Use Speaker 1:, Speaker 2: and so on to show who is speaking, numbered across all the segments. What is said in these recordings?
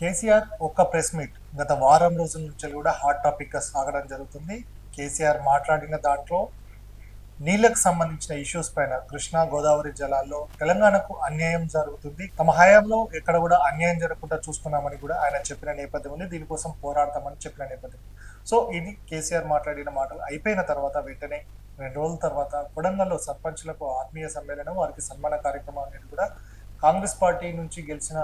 Speaker 1: కేసీఆర్ ఒక్క press meet. గత వారం రోజుల నుంచి కూడా హాట్ టాపిక్గా సాగడం జరుగుతుంది. కేసీఆర్ మాట్లాడిన దాంట్లో నీళ్ళకు సంబంధించిన ఇష్యూస్ పైన కృష్ణా గోదావరి జలాల్లో తెలంగాణకు అన్యాయం జరుగుతుంది. తమ హయాంలో ఎక్కడ కూడా అన్యాయం జరగకుండా చూసుకున్నామని కూడా ఆయన చెప్పిన నేపథ్యం ఉంది. దీనికోసం పోరాడతామని చెప్పిన నేపథ్యం సో ఇది కేసీఆర్ మాట్లాడిన మాటలు అయిపోయిన తర్వాత వెంటనే రెండు రోజుల తర్వాత కొడంగల్లో సర్పంచ్లకు ఆత్మీయ సమ్మేళనం వారికి సన్మాన కార్యక్రమం అనేది కూడా కాంగ్రెస్ పార్టీ నుంచి గెలిచిన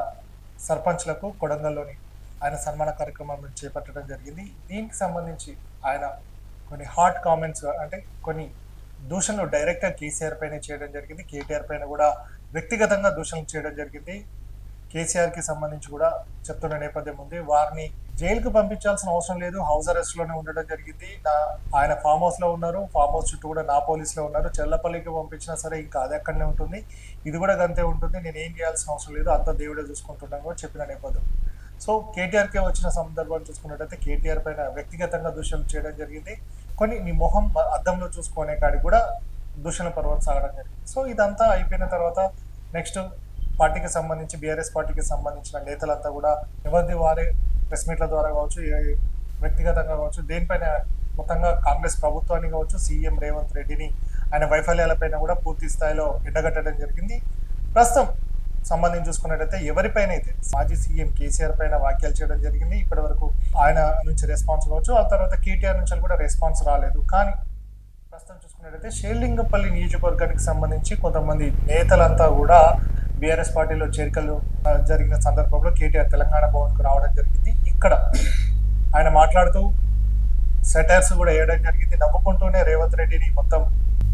Speaker 1: సర్పంచ్లకు కొడంగల్లోని ఆయన సన్మాన కార్యక్రమం చేపట్టడం జరిగింది. దీనికి సంబంధించి ఆయన కొన్ని హాట్ కామెంట్స్ అంటే కొన్ని దూషణలు డైరెక్ట్గా కేసీఆర్ పైన చేయడం జరిగింది. కేటీఆర్ పైన కూడా వ్యక్తిగతంగా దూషణలు చేయడం జరిగింది. కేసీఆర్కి సంబంధించి కూడా చెప్తున్న నేపథ్యం ఉంది. వారిని జైలుకు పంపించాల్సిన అవసరం లేదు. హౌస్ అరెస్ట్లోనే ఉండడం జరిగింది. నా ఆయన ఫామ్ హౌస్లో ఉన్నారు. ఫామ్ హౌస్ చుట్టూ కూడా నా పోలీసులో ఉన్నారు. చెల్లపల్లికి పంపించినా సరే ఇంకా అది అక్కడనే ఉంటుంది. ఇది కూడా గంతే ఉంటుంది. నేను ఏం చేయాల్సిన అవసరం లేదు. అంత దేవుడే చూసుకుంటున్నాను కూడా చెప్పిన నేపథ్యం. సో కేటీఆర్కే వచ్చిన సందర్భాన్ని చూసుకున్నట్టయితే కేటీఆర్ పైన వ్యక్తిగతంగా దూషణలు చేయడం జరిగింది. కొన్ని నీ మొహం అద్దంలో చూసుకునే కాడికి కూడా దూషణ పర్వం సాగడం జరిగింది. సో ఇదంతా అయిపోయిన తర్వాత నెక్స్ట్ పార్టీకి సంబంధించి బీఆర్ఎస్ పార్టీకి సంబంధించిన నేతలంతా కూడా ఎవరిది వారే ప్రెస్ మీట్ల ద్వారా కావచ్చు వ్యక్తిగతంగా కావచ్చు దేనిపైన మొత్తంగా కాంగ్రెస్ ప్రభుత్వాన్ని కావచ్చు సీఎం రేవంత్ రెడ్డిని ఆయన వైఫల్యాలపైన కూడా పూర్తి స్థాయిలో ఎండగట్టడం జరిగింది. ప్రస్తుతం సంబంధించి చూసుకున్నట్టయితే ఎవరిపైన అయితే మాజీ సీఎం కేసీఆర్ పైన వ్యాఖ్యలు చేయడం జరిగింది. ఇప్పటి వరకు ఆయన నుంచి రెస్పాన్స్ కావచ్చు ఆ తర్వాత కేటీఆర్ నుంచి కూడా రెస్పాన్స్ రాలేదు. కానీ ప్రస్తుతం చూసుకున్నట్టయితే షేర్లింగపల్లి నియోజకవర్గానికి సంబంధించి కొంతమంది నేతలంతా కూడా బీఆర్ఎస్ పార్టీలో చేరికలు జరిగిన సందర్భంలో కేటీఆర్ తెలంగాణ భవన్కు రావడం జరిగింది. ఇక్కడ ఆయన మాట్లాడుతూ సెటైర్స్ కూడా వేయడం జరిగింది. నవ్వుకుంటూనే రేవంత్ రెడ్డిని మొత్తం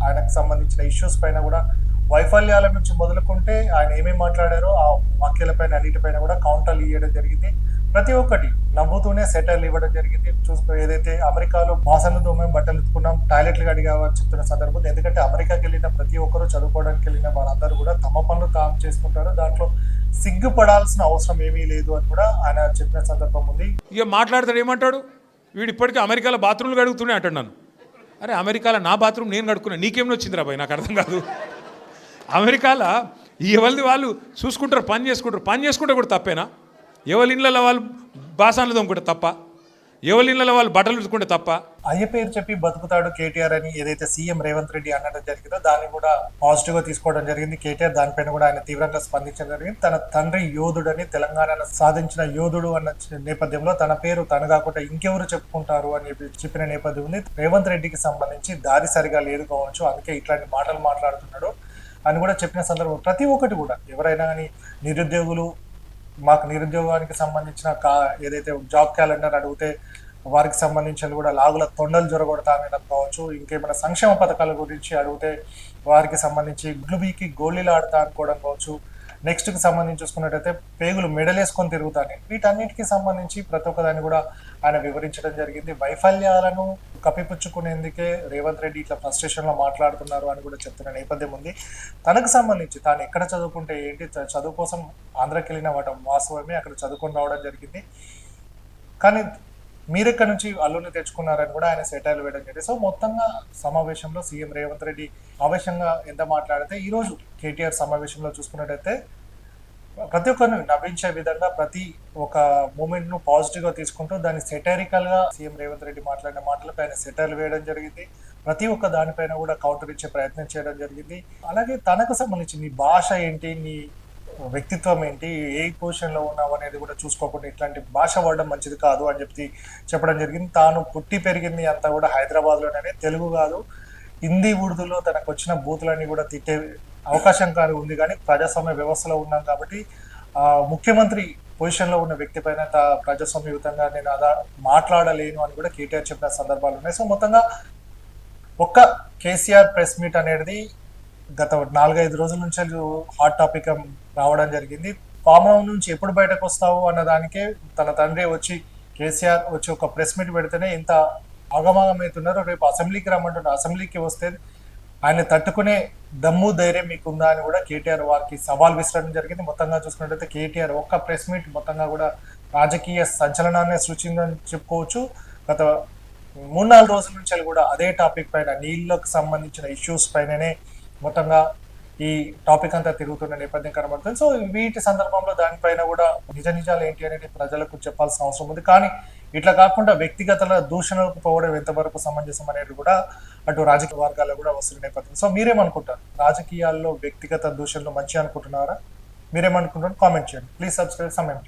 Speaker 1: ఆయనకు సంబంధించిన ఇష్యూస్ పైన కూడా వైఫల్యాల నుంచి మొదలుకుంటే ఆయన ఏమేమి మాట్లాడారో ఆ వాక్యాలపైన అన్నిటిపైన కూడా కౌంటర్లు ఇవ్వడం జరిగింది. ప్రతి ఒక్కటి నవ్వుతూనే సెటర్లు ఇవ్వడం జరిగింది. చూసుకో ఏదైతే అమెరికాలో బాసన్లు మేము బట్టలు ఎత్తుకున్నాం టాయిలెట్లు అడిగామని చెప్తున్న సందర్భం. ఎందుకంటే అమెరికాకి వెళ్ళిన ప్రతి ఒక్కరు చదువుకోవడానికి వెళ్ళిన వారందరూ కూడా తమ పనులు తాము చేసుకుంటారు. దాంట్లో సిగ్గుపడాల్సిన అవసరం ఏమీ లేదు అని కూడా ఆయన చెప్పిన సందర్భం ఉంది.
Speaker 2: ఇక మాట్లాడతాడు ఏమంటాడు? వీడు ఇప్పటికీ అమెరికాలో బాత్రూమ్లు కడుగుతూనే అంటాడు నన్ను. అరే అమెరికాలో నా బాత్రూమ్ నేను కడుక్కున్నా నీకేం వచ్చిందిరా బాయ్ నాకు అర్థం కాదు. అమెరికాలో ఎవరిది వాళ్ళు చూసుకుంటారు పని చేసుకుంటారు. పని చేసుకుంటే కూడా తప్పేనా? ఎవరి ఇళ్ళలో వాళ్ళు బాసాన్లు తోముకుంటే తప్ప ఎవరి ఇళ్ళలో వాళ్ళు బట్టలు ఉతుకుంటే తప్ప.
Speaker 1: అయ్య పేరు చెప్పి బతుకుతాడు కేటీఆర్ అని ఏదైతే సీఎం రేవంత్ రెడ్డి అనడం జరిగిందో దాన్ని కూడా పాజిటివ్గా తీసుకోవడం జరిగింది. కేటీఆర్ దానిపైన కూడా ఆయన తీవ్రంగా స్పందించడం జరిగింది. తన తండ్రి యోధుడని తెలంగాణను సాధించిన యోధుడు అన్న నేపథ్యంలో తన పేరు తన కాకుండా ఇంకెవరు చెప్పుకుంటారు అని చెప్పిన నేపథ్యం ఉంది. రేవంత్ రెడ్డికి సంబంధించి దారి సరిగా లేదు కావచ్చు అందుకే ఇట్లాంటి మాటలు మాట్లాడుతున్నాడు అని కూడా చెప్పిన సందర్భం ప్రతి ఒక్కటి కూడా. ఎవరైనా కానీ నిరుద్యోగులు మాకు నిరుద్యోగానికి సంబంధించిన కా ఏదైతే జాబ్ క్యాలెండర్ అడిగితే వారికి సంబంధించిన కూడా లాగుల తొండలు జొరగొడతా అనడం కావచ్చు ఇంకేమైనా సంక్షేమ పథకాల గురించి అడిగితే వారికి సంబంధించి గుడ్లు బీకి గోళీలు ఆడతా అనుకోవడం కావచ్చు నెక్స్ట్కి సంబంధించి చూసుకున్నట్టయితే పేగులు మెడలేసుకొని తిరుగుతాయి వీటన్నిటికీ సంబంధించి ప్రతి ఒక్కదాన్ని కూడా ఆయన వివరించడం జరిగింది. వైఫల్యాలను కప్పిపుచ్చుకునేందుకే రేవంత్ రెడ్డి ఇట్లా frustration లో మాట్లాడుతున్నారు అని కూడా చెప్తున్న నేపథ్యం ఉంది. తనకు సంబంధించి తాను ఎక్కడ చదువుకుంటే ఏంటి చదువు కోసం ఆంధ్రాకి వెళ్ళిన వాటం వాస్తవమే అక్కడ చదువుకొని రావడం జరిగింది. కానీ మీరెక్కడి నుంచి అల్లుని తెచ్చుకున్నారని కూడా ఆయన సెటైల్ వేయడం జరిగింది. సో మొత్తంగా సమావేశంలో సీఎం రేవంత్ రెడ్డి ఆవేశంగా ఎంత మాట్లాడితే ఈరోజు కేటీఆర్ సమావేశంలో చూసుకున్నట్టయితే ప్రతి ఒక్కరిని నవ్వించే విధంగా ప్రతి ఒక మూమెంట్ను పాజిటివ్గా తీసుకుంటూ దాన్ని సెటారికల్గా సీఎం రేవంత్ రెడ్డి మాట్లాడిన మాటలపై ఆయన సెటైల్ వేయడం జరిగింది. ప్రతి ఒక్క దానిపైన కూడా కౌంటర్ ఇచ్చే ప్రయత్నం చేయడం జరిగింది. అలాగే తనకు సంబంధించి నీ భాష ఏంటి? నీ వ్యక్తిత్వం ఏంటి? ఏ పొజిషన్లో ఉన్నావు అనేది కూడా చూసుకోకుండా ఇట్లాంటి భాష వాడడం మంచిది కాదు అని చెప్పి చెప్పడం జరిగింది. తాను పుట్టి పెరిగింది అంతా కూడా హైదరాబాద్లోనే తెలుగు కాదు. హిందీ ఉర్దూలో తనకు వచ్చిన బూతులన్నీ కూడా తిట్టే అవకాశం కానీ ఉంది. కానీ ప్రజాస్వామ్య వ్యవస్థలో ఉన్నాం కాబట్టి ముఖ్యమంత్రి పొజిషన్లో ఉన్న వ్యక్తి పైన తా- ప్రజాస్వామ్యయుతంగా నేను అలా మాట్లాడలేను అని కూడా కేటీఆర్ చెప్పిన సందర్భాలు ఉన్నాయి. సో మొత్తంగా ఒక్క కేసీఆర్ ప్రెస్ మీట్ అనేది గత నాలుగైదు రోజుల నుంచి హాట్ టాపిక్ రావడం జరిగింది. ఫామ్ హౌస్ నుంచి ఎప్పుడు బయటకు వస్తావు అన్న దానికే తన తండ్రి వచ్చి కేసీఆర్ వచ్చి ఒక ప్రెస్ మీట్ పెడితేనే ఇంత ఆగమాగమవుతున్నారు రేపు అసెంబ్లీకి రమ్మంటున్నారు అసెంబ్లీకి వస్తే ఆయన తట్టుకునే దమ్ము ధైర్యం మీకుందా అని కూడా కేటీఆర్ వారికి సవాల్ విసరడం జరిగింది. మొత్తంగా చూసుకున్నట్టయితే కేటీఆర్ ఒక్క ప్రెస్ మీట్ మొత్తంగా కూడా రాజకీయ సంచలనాన్ని సృష్టిందని చెప్పుకోవచ్చు. గత మూడు నాలుగు రోజుల నుంచి కూడా అదే టాపిక్ పైన నీళ్ళకు సంబంధించిన ఇష్యూస్ పైననే మొత్తంగా ఈ టాపిక్ అంతా తిరుగుతున్న నేపథ్యం కనబడుతుంది. సో వీటి సందర్భంలో దానిపైన కూడా నిజ నిజాలు ఏంటి అనేది ప్రజలకు చెప్పాల్సిన అవసరం ఉంది. కానీ ఇట్లా కాకుండా వ్యక్తిగతల దూషణలకు పోవడం ఎంతవరకు సమంజసం అనేది కూడా అటు రాజకీయ వర్గాల్లో కూడా వస్తున్న నేపథ్యం. సో మీరేమనుకుంటారు? రాజకీయాల్లో వ్యక్తిగత దూషణలు మంచి అనుకుంటున్నారా? మీరేమనుకుంటున్నారు? కామెంట్ చేయండి. ప్లీజ్ సబ్స్క్రైబ్ సమయం